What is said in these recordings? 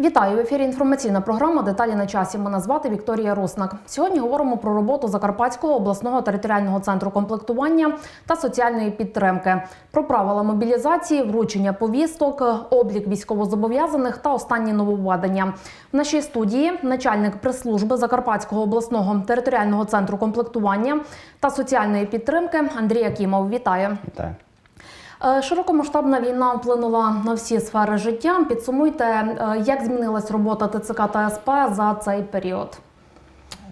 Вітаю в ефірі. Інформаційна програма Деталі на часі. Мене звати Вікторія Руснак. Сьогодні говоримо про роботу Закарпатського обласного територіального центру комплектування та соціальної підтримки, про правила мобілізації, вручення повісток, облік військовозобов'язаних та останні нововведення. В нашій студії начальник прес-служби Закарпатського обласного територіального центру комплектування та соціальної підтримки Андрій Акімов. Вітаю. Вітаю. Е, Широкомасштабна війна вплинула на всі сфери життя. Підсумуйте, е, як змінилась робота ТЦК та СП за цей період.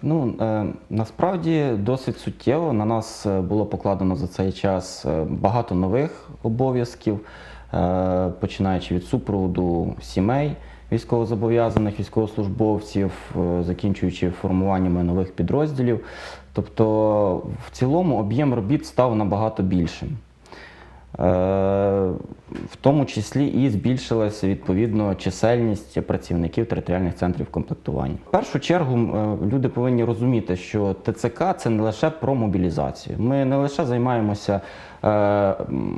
Ну е, насправді досить суттєво на нас було покладено за цей час багато нових обов'язків, починаючи від супроводу сімей військовозобов'язаних військовослужбовців, закінчуючи формуваннями нових підрозділів. Тобто, в цілому об'єм робіт став набагато більшим. Е, В тому числі і збільшилася відповідно чисельність працівників територіальних центрів комплектування. В першу чергу е, люди повинні розуміти, що ТЦК це не лише про мобілізацію. Ми не лише займаємося е,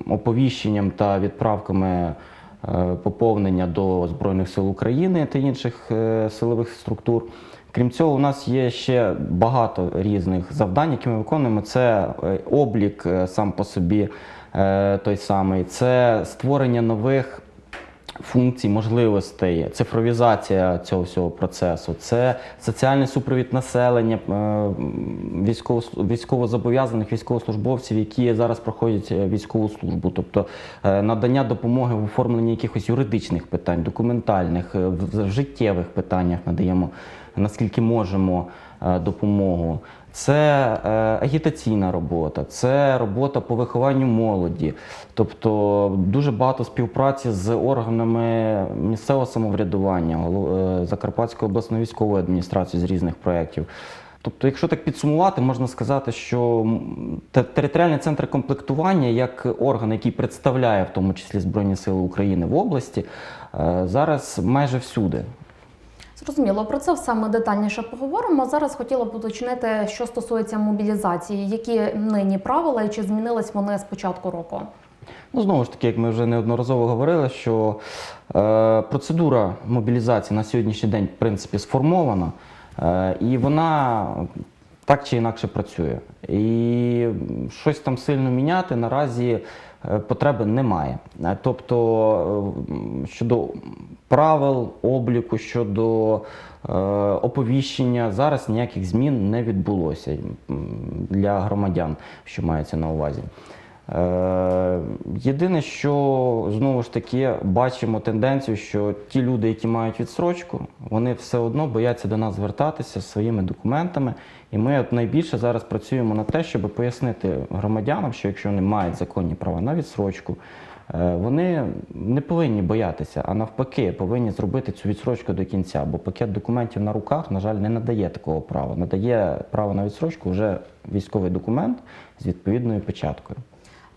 оповіщенням та відправками поповнення до Збройних сил України та інших силових структур. Крім цього, у нас є ще багато різних завдань, які ми виконуємо. Це облік сам по собі той самий, це створення нових функцій, можливостей, цифровізація цього всього процесу, це соціальний супровід населення, е, військово- військовозобов'язаних військовослужбовців, які зараз проходять е, військову службу, тобто е, надання допомоги в оформленні якихось юридичних питань, документальних, е, в життєвих питаннях надаємо наскільки можемо. е, допомогу. Це е, агітаційна робота, це робота по вихованню молоді, тобто дуже багато співпраці з органами місцевого самоврядування, е, Закарпатської обласної військової адміністрації з різних проєктів. Тобто, якщо так підсумувати, можна сказати, що територіальний центр комплектування як орган, який представляє в тому числі Збройні Сили України в області, е, зараз майже всюди. Зрозуміло, про це все ми детальніше поговоримо. Зараз хотіла б уточнити, що стосується мобілізації, які нині правила і чи змінились вони з початку року. Ну, знову ж таки, як ми вже неодноразово говорили, що е, процедура мобілізації на сьогоднішній день, в принципі, сформована, е, і вона так чи інакше працює. І щось там сильно міняти наразі потреби немає. Е, Тобто е, щодо правил обліку, щодо е, оповіщення, зараз ніяких змін не відбулося для громадян, що мається на увазі. Е, Єдине, що знову ж таки бачимо тенденцію, що ті люди, які мають відсрочку, вони все одно бояться до нас звертатися зі своїми документами. І ми от найбільше зараз працюємо на те, щоб пояснити громадянам, що якщо вони мають законні права на відсрочку, е, вони не повинні боятися, а навпаки, повинні зробити цю відсрочку до кінця. Бо пакет документів на руках, на жаль, не надає такого права. Надає право на відсрочку вже військовий документ з відповідною печаткою.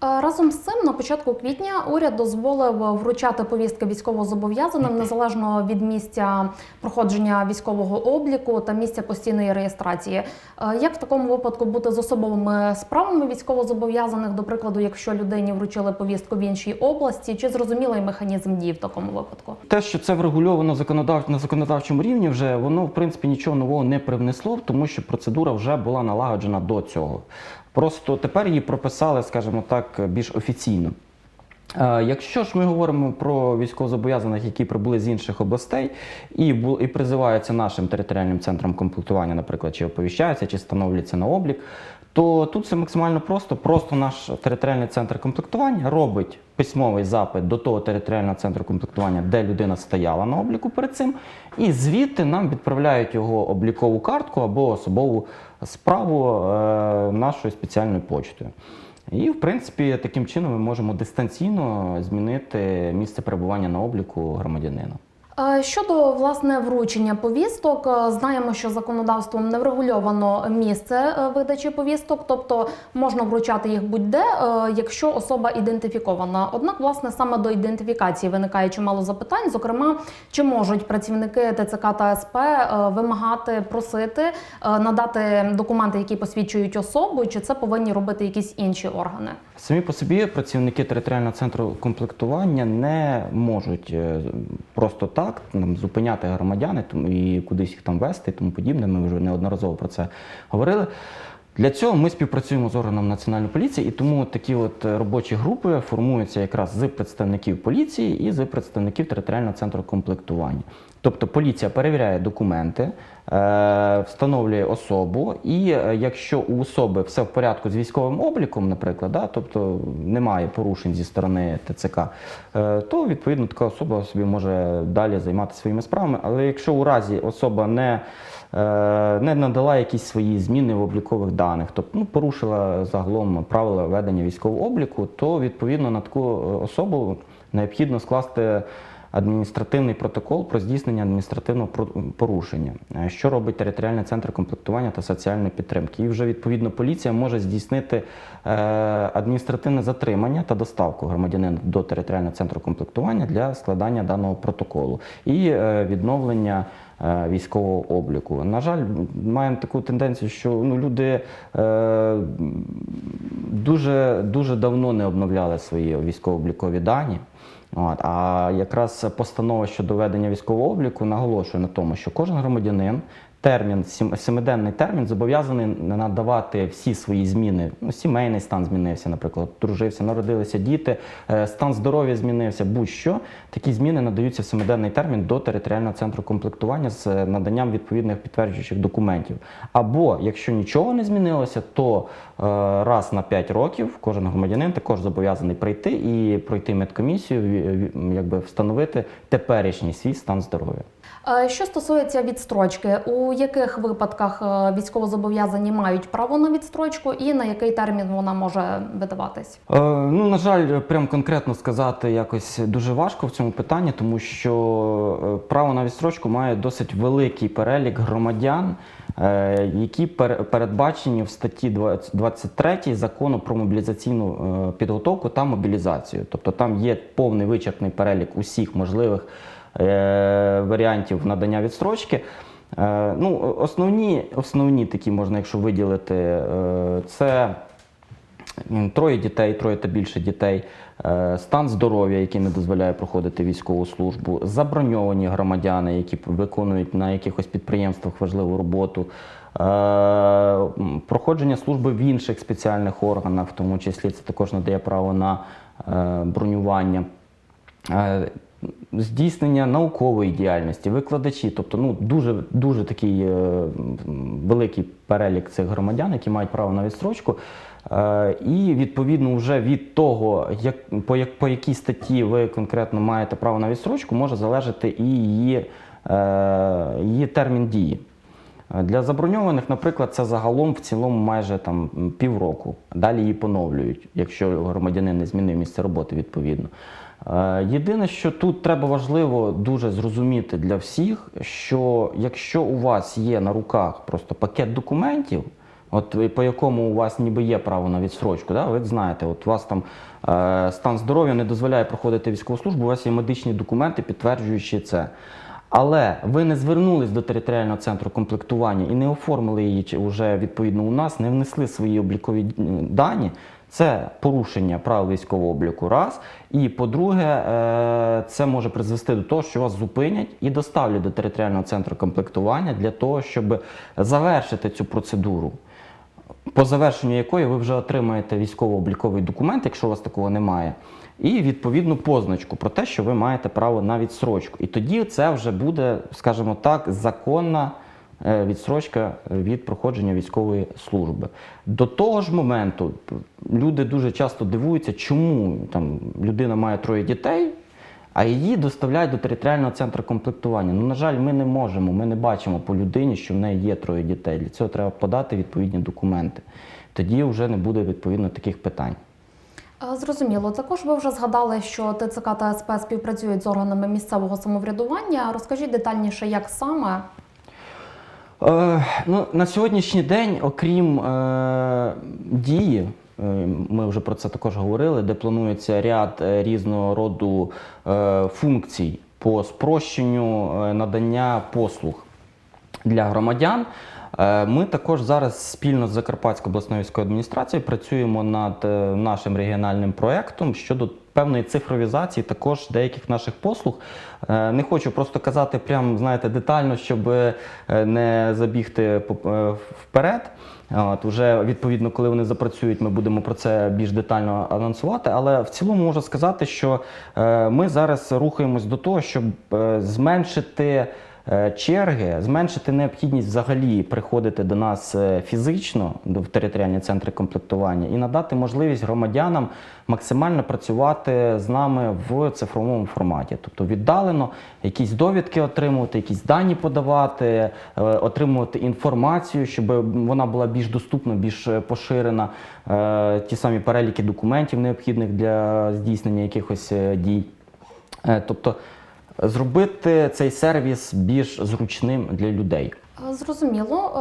Е, Разом з цим на початку квітня уряд дозволив вручати повістки військовозобов'язаним незалежно від місця проходження військового обліку та місця постійної реєстрації. Е, Як в такому випадку бути з особовими справами військовозобов'язаних, до прикладу, якщо людині вручили повістку в іншій області, чи зрозумілий механізм дій в такому випадку? Те, що це врегульовано законодав... на законодавчому рівні, вже воно в принципі нічого нового не привнесло, тому що процедура вже була налагоджена до цього. Просто тепер її прописали, скажімо так, більш офіційно. Е, Якщо ж ми говоримо про військовозобов'язаних, які прибули з інших областей і, і призиваються нашим територіальним центром комплектування, наприклад, чи оповіщаються, чи становляться на облік, то тут це максимально просто. Просто наш територіальний центр комплектування робить письмовий запит до того територіального центру комплектування, де людина стояла на обліку перед цим, і звідти нам відправляють його облікову картку або особову справу е, нашою спеціальною почтою. І, в принципі, таким чином ми можемо дистанційно змінити місце перебування на обліку громадянина. Е, Щодо власне вручення повісток, е, знаємо, що законодавством не врегульовано місце е, видачі повісток, тобто можна вручати їх будь-де, якщо особа ідентифікована. Однак, власне, саме до ідентифікації виникає чимало запитань. Зокрема, чи можуть працівники ТЦК та СП вимагати, просити надати документи, які посвідчують особу, чи це повинні робити якісь інші органи? Самі по собі працівники територіального центру комплектування не можуть е, просто так там, зупиняти громадяни і кудись їх там вести і тому подібне. Ми вже неодноразово про це говорили. Для цього ми співпрацюємо з органом національної поліції, і тому такі от е, робочі групи формуються якраз з представників поліції і з представників територіального центру комплектування. Тобто поліція перевіряє документи, е, встановлює особу, і е, якщо у особи все в порядку з військовим обліком, наприклад, да, тобто немає порушень зі сторони ТЦК, то відповідно така особа собі може далі займатися своїми справами. Але якщо у разі особа не не надала якісь свої зміни в облікових даних, тобто ну, порушила загалом правила ведення військового обліку, то відповідно на таку е, особу необхідно скласти адміністративний протокол про здійснення адміністративного порушення, Е, що робить територіальний центр комплектування та соціальної підтримки. І вже відповідно поліція може здійснити е, адміністративне затримання та доставку громадянина до територіального центру комплектування для складання даного протоколу. І е, відновлення е, військового обліку. На жаль, маємо таку тенденцію, що ну, люди е, дуже, дуже давно не обновляли свої військово-облікові дані. От, а якраз постанова щодо ведення військового обліку наголошує на тому, що кожен громадянин термін, семиденний термін зобов'язаний надавати всі свої зміни. Ну, сімейний стан змінився, наприклад, дружився, народилися діти, е, стан здоров'я змінився, будь-що. Такі зміни надаються в семиденний термін до територіального центру комплектування з е, наданням відповідних підтверджуючих документів. Або якщо нічого не змінилося, то е, раз на 5 років кожен громадянин також зобов'язаний прийти і пройти медкомісію, якби встановити теперішній свій стан здоров'я. Е, Що стосується відстрочки, у яких випадках е, військовозобов'язані мають право на відстрочку і на який термін вона може видаватись? Е, ну, на жаль, прям конкретно сказати якось дуже важко в цьому питанні, тому що е, право на відстрочку має досить великий перелік громадян, е, які пер- передбачені в статті 20 23 закону про мобілізаційну підготовку та мобілізацію. Тобто там є повний вичерпний перелік усіх можливих варіантів надання відстрочки. Е, ну, основні, основні такі можна, якщо виділити, е, це Троє дітей, троє та більше дітей, е, стан здоров'я, який не дозволяє проходити військову службу, заброньовані громадяни, які виконують на якихось підприємствах важливу роботу, е, проходження служби в інших спеціальних органах, в тому числі це також надає право на е, бронювання. Здійснення наукової діяльності, викладачі, тобто ну дуже дуже такий е, великий перелік цих громадян, які мають право на відстрочку. Е, і відповідно вже від того, як по, як по якій статті ви конкретно маєте право на відстрочку, може залежати і її, е, її термін дії. Для заброньованих, наприклад, це загалом в цілому майже там півроку. Далі її поновлюють, якщо громадянин не змінив місце роботи відповідно. Е, Єдине, що тут треба важливо дуже зрозуміти для всіх, що якщо у вас є на руках просто пакет документів, от по якому у вас ніби є право на відстрочку, да? ви знаєте, от у вас там е, стан здоров'я не дозволяє проходити військову службу, у вас є медичні документи, підтверджуючи це. Але ви не звернулись до територіального центру комплектування і не оформили її вже відповідно у нас, не внесли свої облікові дані. Це порушення правил військового обліку. Раз. І по-друге, е, це може призвести до того, що вас зупинять і доставлять до територіального центру комплектування для того, щоб завершити цю процедуру по завершенню якої ви вже отримаєте військово-обліковий документ, якщо у вас такого немає, і відповідну позначку про те, що ви маєте право на відсрочку. І тоді це вже буде, скажімо так, законна відсрочка від проходження військової служби. До того ж моменту люди дуже часто дивуються, чому там людина має троє дітей. А її доставляють до територіального центру комплектування. Ну, на жаль, ми не можемо, ми не бачимо по людині, що в неї є троє дітей. Для цього треба подати відповідні документи. Тоді вже не буде відповідно таких питань. Е, Зрозуміло. Також ви вже згадали, що ТЦК та СП співпрацюють з органами місцевого самоврядування. Розкажіть детальніше, як саме Е, ну, на сьогоднішній день, окрім е, дії, е, ми вже про це також говорили, де планується ряд е, різного роду е, функцій по спрощенню надання послуг для громадян. Е, Ми також зараз спільно з Закарпатською обласною військовою адміністрацією працюємо над е, нашим регіональним проєктом щодо певної цифровізації також деяких наших послуг. Е, Не хочу просто казати прям, знаєте, детально, щоб не забігти вперед. От, уже відповідно, коли вони запрацюють, ми будемо про це більш детально анонсувати. Але в цілому можу сказати, що ми зараз рухаємось до того, щоб зменшити черги, зменшити необхідність взагалі приходити до нас е, фізично в територіальні центри комплектування і надати можливість громадянам максимально працювати з нами в цифровому форматі, тобто віддалено якісь довідки отримувати, якісь дані подавати, е, отримувати інформацію, щоб вона була більш доступна, більш е, поширена, е, ті самі переліки документів необхідних для здійснення якихось е, дій. Е, Тобто зробити цей сервіс більш зручним для людей. Е, Зрозуміло.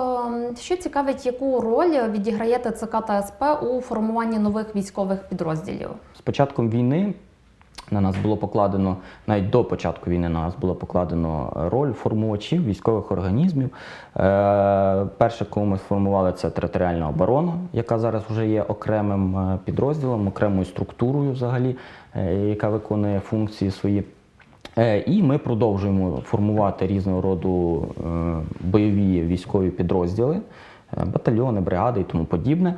Е, Що цікавить, яку роль відіграє ТЦК та СП у формуванні нових військових підрозділів? З початком війни на нас було покладено, навіть до початку війни на нас було покладено роль формувачів військових організмів. Е, перше, кого ми сформували, це територіальна оборона, яка зараз вже є окремим підрозділом, окремою структурою взагалі, яка виконує функції свої. Е, І ми продовжуємо формувати різного роду е, бойові військові підрозділи, е, батальйони, бригади і тому подібне.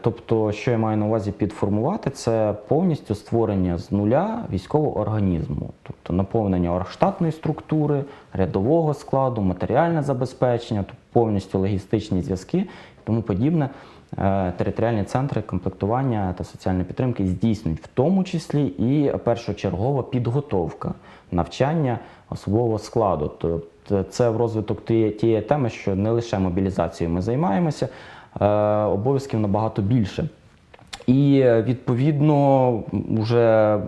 Тобто, що я маю на увазі підформувати, це повністю створення з нуля військового організму, тобто наповнення оргштатної структури, рядового складу, матеріальне забезпечення, тобто повністю логістичні зв'язки і тому подібне. Е, Територіальні центри комплектування та соціальної підтримки здійснюють в тому числі і першочергова підготовка навчання особового складу. Тобто це в розвиток тієї, теми, що не лише мобілізацією ми займаємося, е, обов'язків набагато більше. І відповідно вже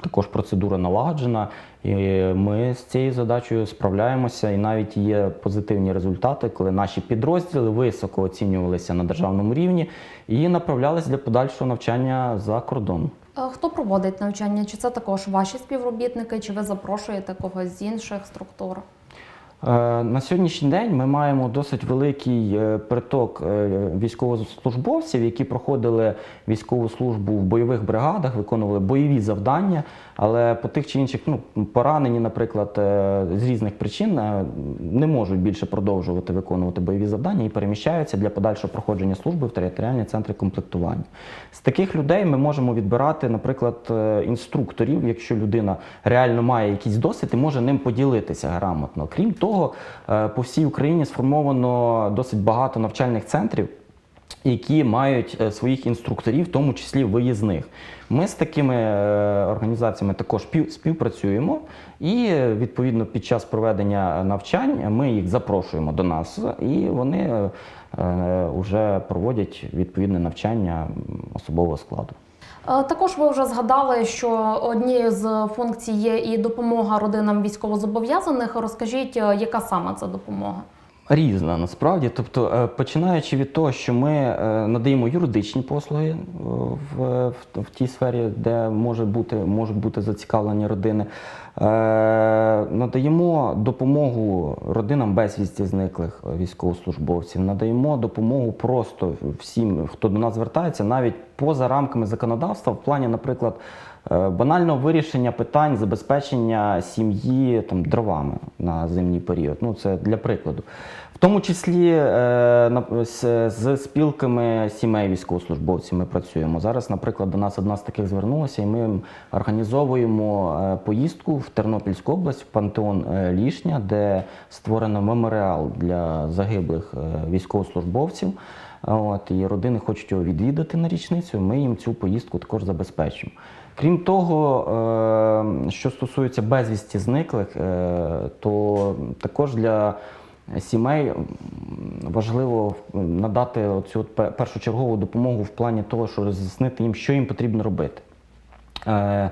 також процедура налагоджена. І ми з цією задачею справляємося, і навіть є позитивні результати, коли наші підрозділи високо оцінювалися на державному рівні і направлялись для подальшого навчання за кордон. Е, Хто проводить навчання? Чи це також ваші співробітники, чи ви запрошуєте когось з інших структур? Е, На сьогоднішній день ми маємо досить великий е, приток е, військовослужбовців, які проходили військову службу в бойових бригадах, виконували бойові завдання, але по тих чи інших ну, поранені, наприклад, з різних причин не можуть більше продовжувати виконувати бойові завдання і переміщаються для подальшого проходження служби в територіальні центри комплектування. З таких людей ми можемо відбирати, наприклад, інструкторів, якщо людина реально має якийсь досвід і може ним поділитися грамотно. Крім того, е, по всій Україні сформовано досить багато навчальних центрів. Які мають е, своїх інструкторів, в тому числі виїзних. Ми з такими е, організаціями також співпрацюємо, і відповідно під час проведення навчань ми їх запрошуємо до нас, і вони вже проводять відповідне навчання особового складу. Е, Також ви вже згадали, що однією з функцій є і допомога родинам військовозобов'язаних. Розкажіть, е, яка саме це допомога? Різна насправді, тобто е, починаючи від того, що ми е, надаємо юридичні послуги е, в, в, в тій сфері, де може бути, можуть бути зацікавлені родини, надаємо допомогу родинам безвісті зниклих військовослужбовців, надаємо допомогу просто всім, хто до нас звертається, навіть поза рамками законодавства, в плані, наприклад, банального вирішення питань забезпечення сім'ї там дровами на зимній період. Ну це для прикладу. Тому числі е, з, спілками сімей військовослужбовців ми працюємо. Зараз, наприклад, до нас одна з таких звернулася, і ми організовуємо е, поїздку в Тернопільську область, в пантеон е, Лішня, де створено меморіал для загиблих військовослужбовців. От, і родини хочуть його відвідати на річницю. Ми їм цю поїздку також забезпечимо. Крім того, що стосується безвісті зниклих, то також для сімей важливо надати оцю першочергову допомогу в плані того, що роз'яснити їм, що їм потрібно робити. Е,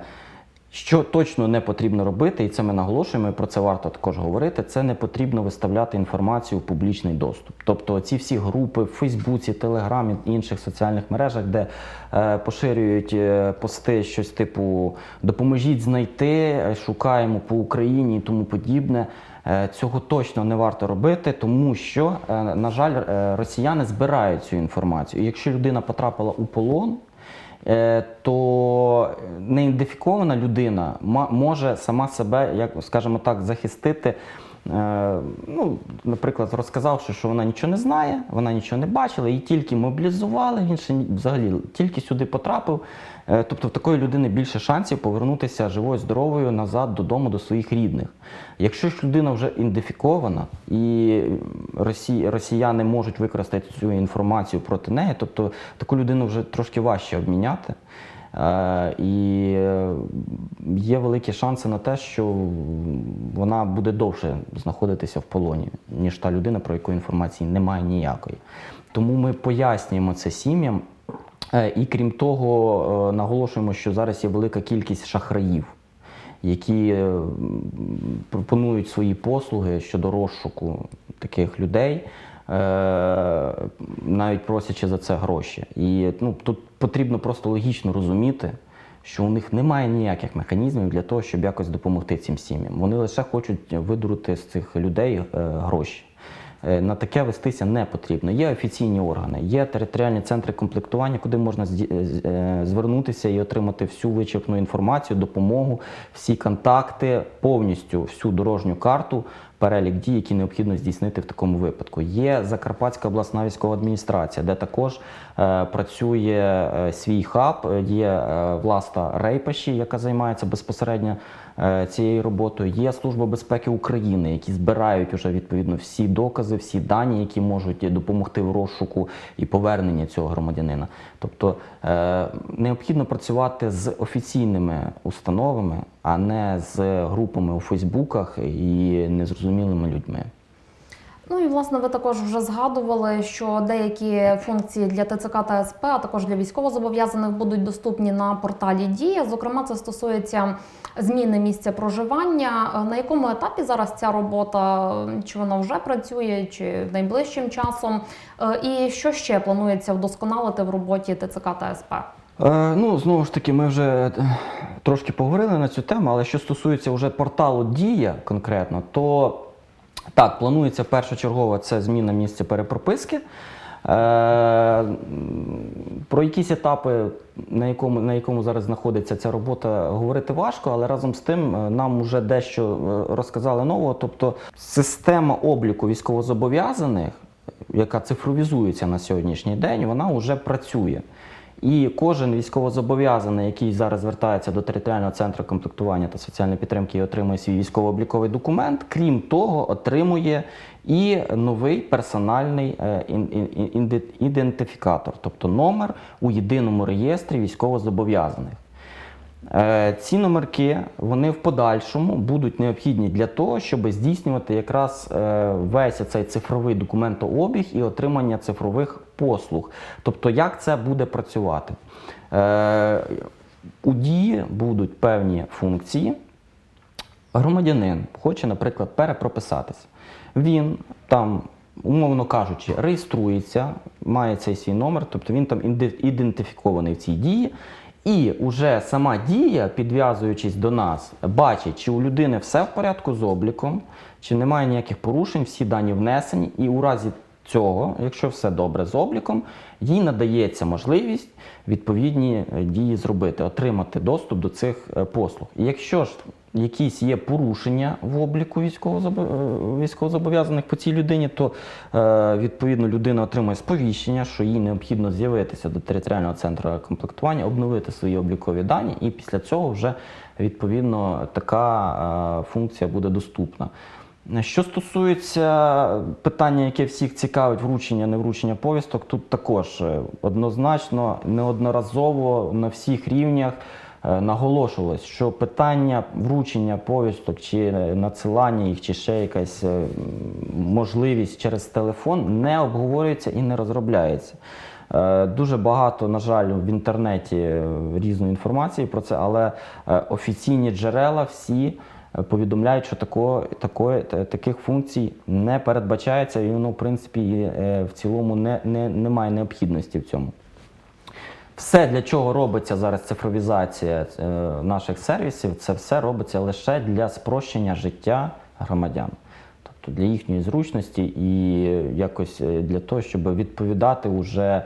Що точно не потрібно робити, і це ми наголошуємо, і про це варто також говорити. Це не потрібно виставляти інформацію в публічний доступ. Тобто ці всі групи в Фейсбуці, Телеграмі, інших соціальних мережах, де е, поширюють е, пости, щось типу допоможіть знайти, шукаємо по Україні і тому подібне. Е, Цього точно не варто робити, тому що, е, на жаль, е, росіяни збирають цю інформацію. Якщо людина потрапила у полон, то неідентифікована людина може сама себе, як скажімо так, захистити. Е, Ну, наприклад, розказавши, що вона нічого не знає, вона нічого не бачила, її тільки мобілізували, він ще взагалі тільки сюди потрапив. Е, Тобто в такої людини більше шансів повернутися живою, здоровою назад додому до своїх рідних. Якщо ж людина вже ідентифікована і росі... росіяни можуть використати цю інформацію проти неї, тобто таку людину вже трошки важче обміняти. Е, І е, є великі шанси на те, що вона буде довше знаходитися в полоні, ніж та людина, про яку інформації немає ніякої. Тому ми пояснюємо це сім'ям. Е, І крім того, наголошуємо, що зараз є велика кількість шахраїв, які пропонують свої послуги щодо розшуку таких людей, навіть просячи за це гроші. І ну, тут потрібно просто логічно розуміти, що у них немає ніяких механізмів для того, щоб якось допомогти цим сім'ям. Вони лише хочуть видурити з цих людей е, гроші. Е, На таке вестися не потрібно. Є офіційні органи, є територіальні центри комплектування, куди можна е, звернутися і отримати всю вичерпну інформацію, допомогу, всі контакти, повністю всю дорожню карту, перелік дій, які необхідно здійснити в такому випадку. Є Закарпатська обласна військова адміністрація, де також е, працює е, свій хаб, є е, власна Рейпаші, яка займається безпосередньо цією роботою. Є Служба безпеки України, які збирають уже відповідно всі докази, всі дані, які можуть допомогти в розшуку і поверненні цього громадянина. Тобто е, необхідно працювати з офіційними установами, а не з групами у Фейсбуках і незрозумілими людьми. Ну і власне ви також вже згадували, що деякі функції для ТЦК та СП, а також для військовозобов'язаних будуть доступні на порталі Дія. Зокрема, це стосується зміни місця проживання. На якому етапі зараз ця робота? Чи вона вже працює, чи найближчим часом? Е, І що ще планується вдосконалити в роботі ТЦК та СП? Е, ну, знову ж таки, ми вже е, трошки поговорили на цю тему, але що стосується вже порталу Дія конкретно, то так, планується першочергово це зміна місця перепрописки. Е, про якісь етапи, на якому, на якому зараз знаходиться ця робота, говорити важко, але разом з тим е, нам вже дещо е, розказали нового. Тобто система обліку військовозобов'язаних, яка цифровізується на сьогоднішній день, вона вже працює. І кожен військовозобов'язаний, який зараз звертається до територіального центру комплектування та соціальної підтримки і отримує свій військово-обліковий документ, крім того, отримує і новий персональний е, ідентифікатор, тобто номер у єдиному реєстрі військовозобов'язаних. Е, Ці номерки вони в подальшому будуть необхідні для того, щоб здійснювати якраз е, весь цей цифровий документообіг і отримання цифрових послуг. Тобто, як це буде працювати? Е, У дії будуть певні функції. Громадянин хоче, наприклад, перепрописатися. Він там, умовно кажучи, реєструється, має цей свій номер, тобто він там ідентифікований в цій дії. І вже сама дія, підв'язуючись до нас, бачить, чи у людини все в порядку з обліком, чи немає ніяких порушень, всі дані внесені, і у разі цього, якщо все добре з обліком, їй надається можливість відповідні е, дії зробити, отримати доступ до цих е, послуг. І якщо ж якісь є порушення в обліку е, військовозобов'язаних по цій людині, то відповідно людина отримує сповіщення, що їй необхідно з'явитися до територіального центру комплектування, обновити свої облікові дані, і після цього вже відповідно така функція буде доступна. Що стосується питання, яке всіх цікавить, вручення, не вручення повісток, тут також е, однозначно, неодноразово на всіх рівнях е, наголошувалось, що питання вручення повісток чи надсилання їх, чи ще якась е, можливість через телефон не обговорюється і не розробляється. Дуже багато, на жаль, в інтернеті різної інформації про це, але офіційні джерела всі повідомляють, що такого, такої, таких функцій не передбачається, і воно, в принципі, е, в цілому не, не, немає необхідності в цьому. Все, для чого робиться зараз цифровізація е, наших сервісів, це все робиться лише для спрощення життя громадян. Тобто для їхньої зручності і якось е, для того, щоб відповідати уже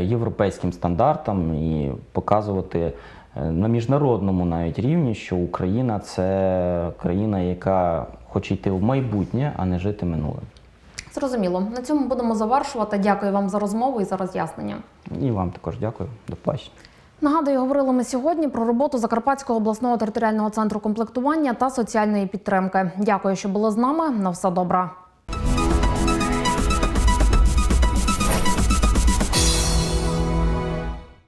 європейським стандартам і показувати на міжнародному навіть рівні, що Україна це країна, яка хоче йти в майбутнє, а не жити минулим. Зрозуміло. На цьому будемо завершувати. Дякую вам за розмову і за роз'яснення. І вам також дякую. До побачення. Нагадую, говорили ми сьогодні про роботу Закарпатського обласного територіального центру комплектування та соціальної підтримки. Дякую, що були з нами. На все добре.